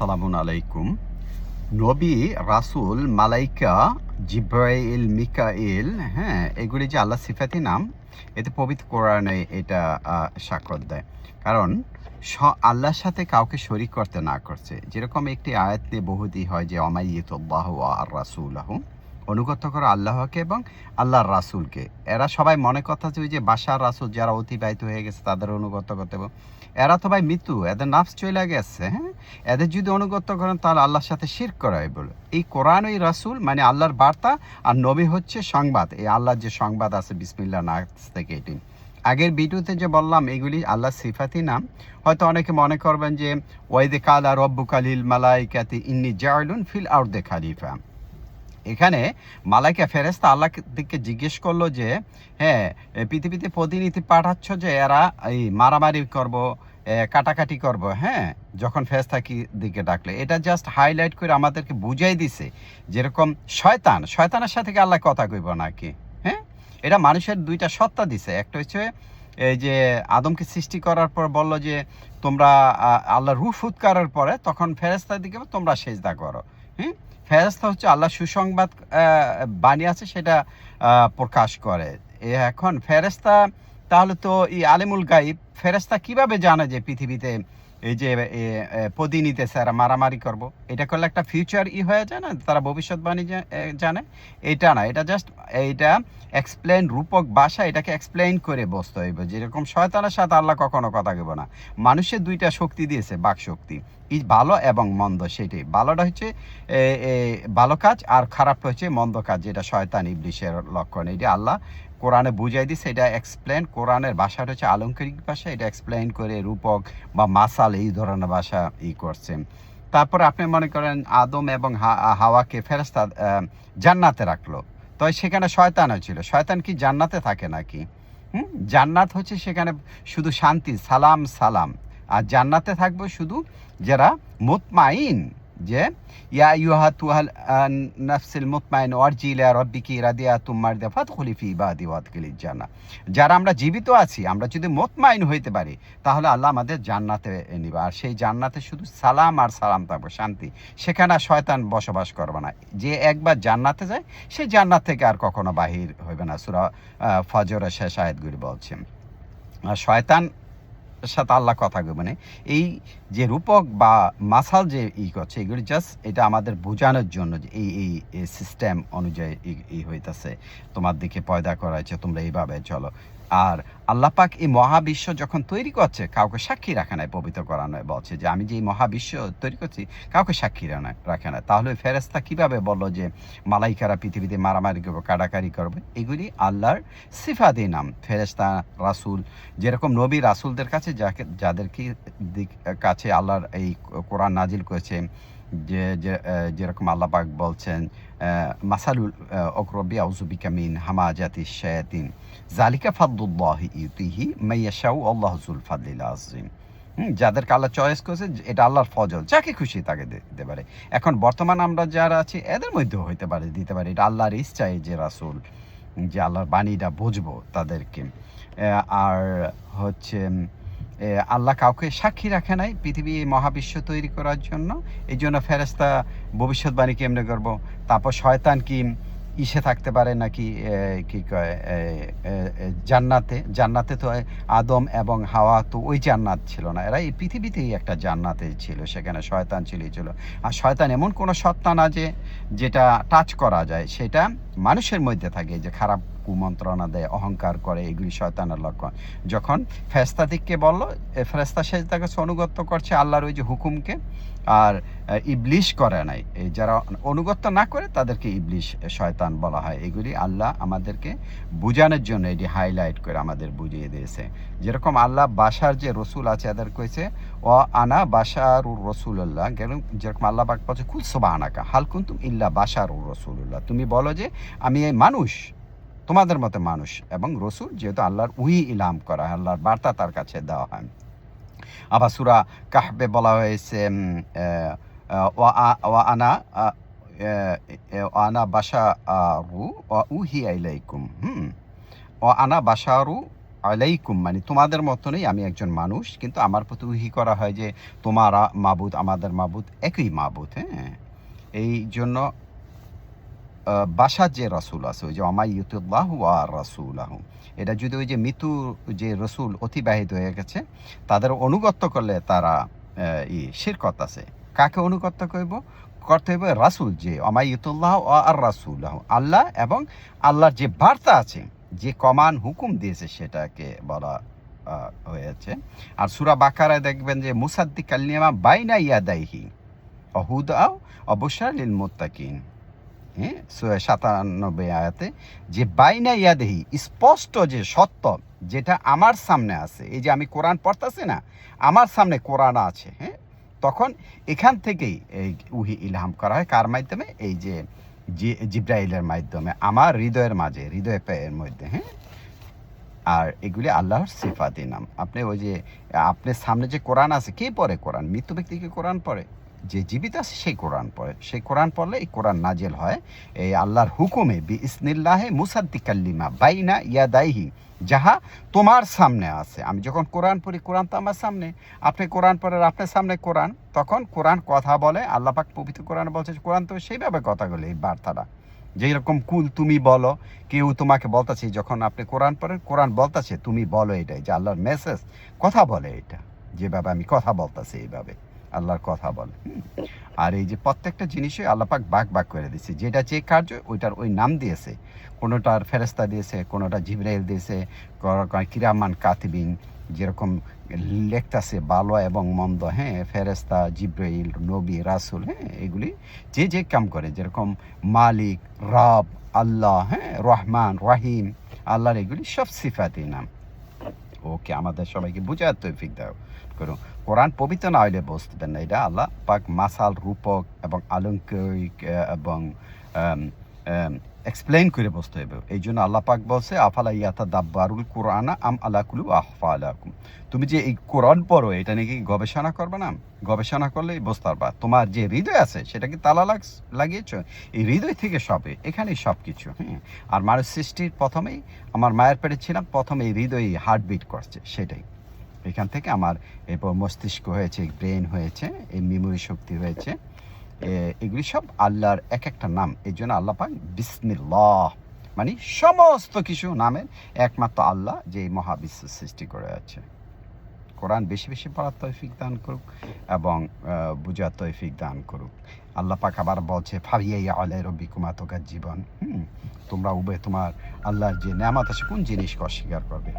আসসালামু আলাইকুম। নবী, রাসুল, মালাইকা, জিব্রাইল, মিকাইল হ্যাঁ এগুলি যে আল্লাহ সিফাতি নাম, এতে পবিত্র কোরআনে এটা স্বাক্ষর দেয়। কারণ স- আল্লাহর সাথে কাউকে শরিক করতে না করছে। যেরকম একটি আয়াত নিয়ে বহুদি হয় যে, অমাইয়তুল্লাহ আর রাসুল্লাহ অনুগত করো আল্লাহকে এবং আল্লাহর রাসুলকে। এরা সবাই মনে কথা যে ওই যে বাসার রাসুল যারা অতিবাহিত হয়ে গেছে, তাদের অনুগত করতে হবে। এরা তো ভাই মৃত্যু, এদের নাফস চলে গেছে হ্যাঁ? এদের যদি অনুগত করেন, তাহলে আল্লাহর সাথে শির করাই বলে। এই কোরআন ওই রাসুল মানে আল্লাহর বার্তা আর নবী হচ্ছে সংবাদ। এই আল্লাহর যে সংবাদ আছে বিসমিল্লা নাস থেকে এটি। আগের ভিডিওতে যে বললাম, এগুলি আল্লাহ সিফাতি নাম। হয়তো অনেকে মনে করবেন যে, ওয়াইদে কালা রব্বু কালিল মালাইকাতি ইন্নি জায়লুন ফিল আউদ্দে খালিফা। এখানে মালাইকা ফেরেস্তা আল্লাহ দিকে জিজ্ঞেস করল যে হ্যাঁ পৃথিবীতে প্রতিনিধি পাঠাচ্ছ যে এরা এই মারামারি করব কাটাকাটি করব হ্যাঁ? যখন ফেরেস্তা কি দিকে ডাকলে, এটা জাস্ট হাইলাইট করে আমাদেরকে বুঝাই দিছে যেরকম শয়তান, শয়তানের সাথে আল্লাহ কথা কইব নাকি হ্যাঁ? এটা মানুষের দুইটা সত্তা দিছে, একটা হচ্ছে এই যে আদমকে সৃষ্টি করার পর বলল যে, তোমরা আল্লাহ রুফ ফুৎকারের পরে তখন ফেরেস্তার দিকে তোমরা সেজদা করো হ্যাঁ? ফেরেস্তা হচ্ছে আল্লাহ সুসংবাদ বাণী আছে, সেটা প্রকাশ করে। এখন ফেরেস্তা, তাহলে তো এই আলিমুল গাইব, ফেরেস্তা কীভাবে জানে যে পৃথিবীতে এই যে এ, এ, পদি নিতেছে এরা মারামারি করব। এটা করলে একটা ফিউচার ই হয়ে যায় না? তারা ভবিষ্যৎবাণী জানে? এটা না এটা জাস্ট এইটা এক্সপ্লেন রূপক ভাষা এটাকে এক্সপ্লেন করে বসতে হইবে। যেরকম শয়তানের সাথে আল্লাহ কখনো কথা কেব না। মানুষের দুইটা শক্তি দিয়েছে বাক শক্তি। ই ভালো এবং মন্দ সেটাই। ভালোটা হচ্ছে ভালো কাজ আর খারাপটা হচ্ছে মন্দ কাজ যেটা শয়তান ইবলিশের লক্ষণ। এটা আল্লাহ কোরআনে বুঝাই দিছে, এটা এক্সপ্লেন কোরআনের ভাষাটা হচ্ছে আলঙ্কারিক ভাষা, এটা এক্সপ্লেন করে রূপক বা মাসাল এই ধরনের ভাষা ই করছে। তারপর আপনি মনে করেন আদম এবং হাওয়াকে ফেরস্তা জান্নাতে রাখল। তো সেখানে শয়তান ছিল শয়তান কি জান্নাতে থাকে নাকি? হুম? জান্নাত হচ্ছে সেখানে শুধু শান্তি, সালাম সালাম। আর জান্নাতে থাকবে শুধু যারা মুতমাইন। যে ইয়া ইউহা তুহাল নাফসিল মুতমাইন ওয়ারজিলা রব্বিকি রাদিয়া তুমার দে ফাদখুলি ফি ইবাদি ওয়াদখিলিল জান্নাহ যারা আমরা জীবিত আছি, আমরা যদি মুতমাইন হইতে পারি, তাহলে আল্লাহ আমাদের জান্নাতে নিবে। আর সেই জান্নাতে শুধু সালাম আর সালাম থাকবে, শান্তি। সেখানে শয়তান বসবাস করবে না। যে একবার জান্নাতে যায় সেই জান্নাত থেকে আর কখনো বাহির হইবে না। সুরা ফজরের শেষ আয়াতগুলি বলছেন আর শয়তান সাথে আল্লাহ কথা মানে এই যে রূপক বা মাসাল যে ই করছে, এগুলি জাস্ট এটা আমাদের বোঝানোর জন্য এই এই সিস্টেম অনুযায়ী ই- হইতাছে। তোমার দিকে পয়দা করা হয়েছে তোমরা এইভাবে চলো। আর আল্লাহ পাক এই মহাবিশ্ব যখন তৈরি করছে, কাউকে সাক্ষী রাখে নাই, পবিত্র করানো বলছে যে আমি যে এই মহাবিশ্ব তৈরি করছি, কাউকে সাক্ষী রাখে- না তাহলে ফেরেস্তা কীভাবে বলল যে মালাইকারা পৃথিবীতে মারামারি করবে কাটাকারি করবে? এগুলি আল্লাহর সিফাদি নাম। ফেরেস্তা রাসুল, যেরকম নবী রাসুলদের কাছে যাকে যাদেরকে কাছে আল্লাহর এই কোরআন নাজিল করেছে যে যেরকম আল্লাহ পাক বলছেন মাসালুল অকরবি আউজুবিকা মিন হামাজাতি শায়াতিন জালিকা ফাদুল্লাহি ইউতিহি মাইয়াশাউ আল্লাহ জুল ফাদলিল আজিম যাদেরকে আল্লাহ চয়েস করেছে এটা আল্লাহর ফজল, যাকে খুশি তাকে দিতে পারে। এখন বর্তমান আমরা যারা আছি, এদের মধ্যেও হইতে পারে, দিতে পারে, এটা আল্লাহর ইচ্ছায় যে রাসুল, যে আল্লাহর বাণীটা বুঝব তাদেরকে। আর হচ্ছে আল্লাহ কাউকে সাক্ষী রাখে নাই পৃথিবী মহাবিশ্ব তৈরি করার জন্য। এই জন্য ফেরেস্তা ভবিষ্যৎবাণী কেমনে করব? তারপর শয়তান কি ইসে থাকতে পারে নাকি কি কয় জান্নাতে? জান্নাতে তো আদম এবং হাওয়া তো ওই জান্নাত ছিল না। এরা এই পৃথিবীতেই একটা জান্নাতে ছিল, সেখানে শয়তান ছিল ছিল। আর শয়তান এমন কোনো সত্তা না যে, যেটা টাচ করা যায়, সেটা মানুষের মধ্যে থাকে যে খারাপ কুমন্ত্রণা দেয়, অহংকার করে, এগুলি শয়তানের লক্ষণ। যখন ফেস্তাদিককে বলল ফেরেস্তা শেষ তাকে অনুগত্য করছে আল্লাহর ওই যে হুকুমকে, আর ইবলিশ করে নাই। এই যারা অনুগত্য না করে, তাদেরকে ইবলিশ শয়তান বলা হয়। এগুলি আল্লাহ আমাদেরকে বোঝানোর জন্য এটি হাইলাইট করে আমাদের বুঝিয়ে দিয়েছে। যেরকম আল্লাহ বাসার যে রসুল আছে, এদের কইছে ও আনা বাসার উর রসুল্লাহ যেরকম আল্লাহ পাক বলছে, কুল আনাকা হাল কুন্তুম ইল্লা বাসার উর রসুল্লাহ তুমি বলো যে, আমি এই মানুষ। তোমাদের মতো মানুষ এবং রসুল যেহেতু আল্লাহর উহি ইলাম করা হয়, আল্লাহর বার্তা তার কাছে দেওয়া হয়। আবার সুরা কাহবে বলা হয়েছে ওয়া আনা আনা বাসা রু উহি আইলাইকুম হুম। ও আনা বাসারু আলাইকুম মানে তোমাদের মতনই আমি একজন মানুষ, কিন্তু আমার প্রতি উহি করা হয় যে তোমার মাবুদ, আমাদের মাবুদ একই মাবুদ হ্যাঁ। এই জন্য বাসার যে রসুল আছে ওই যে অমাই ইউতুল্লাহ আর রসুল আহ এটা যদি ওই যে মৃত্যু যে রসুল অতিবাহিত হয়ে গেছে তাদের অনুগত্য করলে তারা আহ, ই শিরকত আছে। কাকে অনুগত্য করব? করতে হবে রাসুল যে অমাই ইউতুল্লাহ আর রাসুল আল্লাহ এবং আল্লাহর যে বার্তা আছে যে কমান হুকুম দিয়েছে সেটাকে বলা আহ, হয়েছে। আর সুরা বাকারায় দেখবেন যে মুসাদ্দিক কালিমা বাইনা ইয়াদাইহি অহুদাও অবশ্যই লিল মুত্তাকিন। সাতানব্বই আয়াতে যে, বাইনা ইয়াদেহি, স্পষ্ট যে সত্য যেটা আমার সামনে আছে, এই যে আমি কোরআন পড়তেছি না, আমার সামনে কোরআন আছে হ্যাঁ তখন এখান থেকেই এই উহি ইলহাম করা হয়। কার মাধ্যমে? এই যে জিব্রাইলের মাধ্যমে, আমার হৃদয়ের মাঝে, হৃদয় পেয়ের মধ্যে হ্যাঁ আর এগুলি আল্লাহর সিফাতি নাম। আপনি ওই যে আপনার সামনে যে কোরআন আছে, কে পড়ে কোরআন? মৃত্যু ব্যক্তিকে কোরআন পড়ে? যে জীবিত আছে সেই কোরআন পড়ে, সেই কোরআন পড়লে এই কোরআন নাজেল হয়। এই আল্লাহর হুকুমে বি ইসনিল্লাহে মুসাদ্দিকাল্লিমা বাইনা ইয়াদাইহি, যাহা তোমার সামনে আছে। আমি যখন কোরআন পড়ি, কোরআন তো আমার সামনে। আপনি কোরআন পড়েন, আপনার সামনে কোরআন। তখন কোরআন কথা বলে, আল্লাহ পাক পবিত্র কোরআন বলছে, কোরআন তো সেইভাবে কথা বলে এই বার্তাটা। যেই রকম কুল তুমি বলো, কেউ তোমাকে বলতেছে, যখন আপনি কোরআন পড়েন, কোরআন বলতেছে, তুমি বলো এটাই, যে আল্লাহর মেসেজ কথা বলে এটা। যেভাবে আমি কথা বলতেছি, এইভাবে। আল্লাহর কথা বলে। আর এই যে প্রত্যেকটা জিনিসই আল্লাপাক বাক বাক করে দিয়েছে যেটা যে কার্য, ওইটার ওই নাম দিয়েছে। কোনোটার ফেরেস্তা দিয়েছে, কোনোটা জিব্রাইল দিয়েছে কিরামান কাতিবিন, যেরকম লেখতাছে, ভালো এবং মন্দ হ্যাঁ ফেরেস্তা জিব্রাইল, নবী, রাসুল হ্যাঁ এগুলি যে যে কাম করে। যেরকম মালিক, রব, আল্লাহ হ্যাঁ রহমান, রাহিম, আল্লাহর এগুলি সব সিফাতি নাম। ওকে আমাদের সবাইকে বুঝার তৈফিক দাও। করুন। কোরআন পবিত্র না হইলে বুঝতেন না। এটা আল্লাহ পাক মাসাল, রূপক এবং আলঙ্কিক এবং এক্সপ্লেন করে বসতে হবে। এই জন্য আল্লাহ পাক বলছে, আফালা ইয়াতা দাব্বারুল কোরআনা আম আলাকুলু আহফা আলাকুম তুমি যে এই কোরআন পড়ো, এটা নাকি গবেষণা করবে না? গবেষণা করলেই বুঝতে পারবা। তোমার যে হৃদয় আছে, সেটা কি তালা লাগ, লাগিয়েছ? এই হৃদয় থেকে সবে, এখানেই সব কিছু হ্যাঁ আর মানুষ সৃষ্টির প্রথমেই, আমার মায়ের পেটে ছিলাম, প্রথমে এই হৃদয় হার্টবিট করছে, সেটাই। এখান থেকে আমার এরপর মস্তিষ্ক হয়েছে ব্রেন হয়েছে, এই মেমোরি শক্তি হয়েছে। এগুলি সব আল্লাহর এক একটা নাম। এই জন্য আল্লাহ পাক বিসমিল্লাহ মানে সমস্ত কিছু নামের একমাত্র আল্লাহ যে মহাবিশ্ব সৃষ্টি করে আছে। কোরআন বেশি বেশি পড়ার তৌফিক দান করুক এবং বুঝার তৌফিক দান করুক। আল্লাহ পাক আবার বলছে ফাবিয়া আলাই রব্বি কুমা তোকার জীবন হুম, তোমরা উভয় তোমার আল্লাহর যে নেয়ামত আছে, কোন জিনিসকে অস্বীকার করবে?